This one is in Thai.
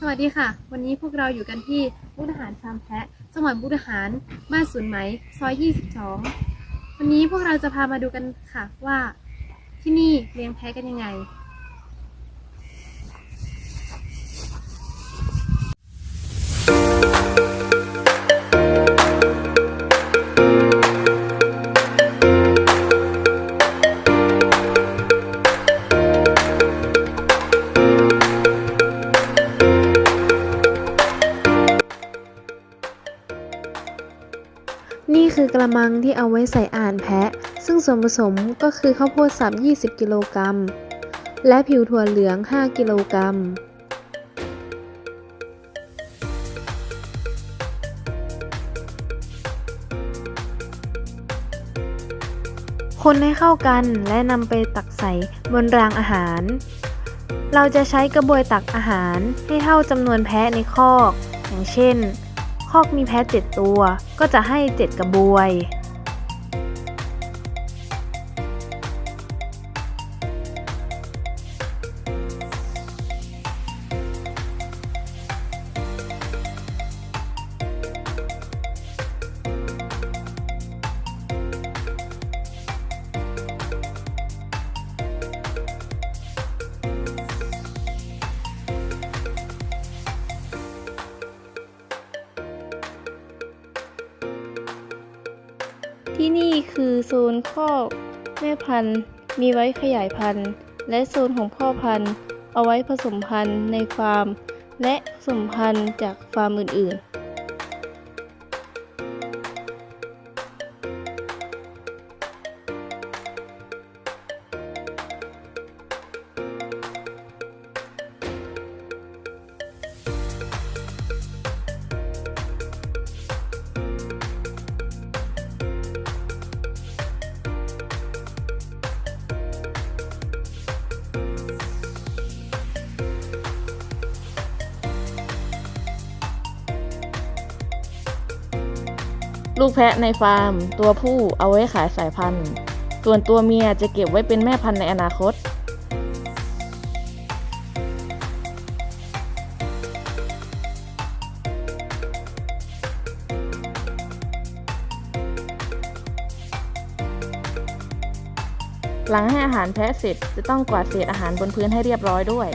สวัสดีค่ะ วันนี้พวกเราอยู่กันที่มุกดาหารฟาร์มแพะจังหวัดมุกดาหาร บ้านสวนไหม ซอย 22 วันนี้พวกเราจะพามาดูกันค่ะว่าที่นี่เลี้ยงแพะกันยังไง นี่คือกระมังที่เอาไว้ใส่อาหารแพะ ซึ่งส่วนผสมก็คือข้าวโพดสับ 20 กิโลกรัม และผิวถั่วเหลือง 5 กิโลกรัม คนให้เข้ากันและนำไปตักใส่บนรางอาหาร เราจะใช้กระบวยตักอาหารให้เท่าจำนวนแพะในคอก อย่างเช่น คอกมีแพะ7ตัว ก็จะให้ 7 กระบวย ที่นี่คือโซนคอกแม่พันธุ์ มีไว้ขยายพันธุ์ และโซนของพ่อพันธุ์ เอาไว้ผสมพันธุ์ในฟาร์ม และผสมพันธุ์จากฟาร์มอื่นๆ ลูกแพะในฟาร์ม ตัวผู้เอาไว้ขายสายพันธุ์ ส่วนตัวเมียจะเก็บไว้เป็นแม่พันธุ์ในอนาคต หลังให้อาหารแพะเสร็จจะต้องกวาดเศษอาหารบนพื้นให้เรียบร้อยด้วย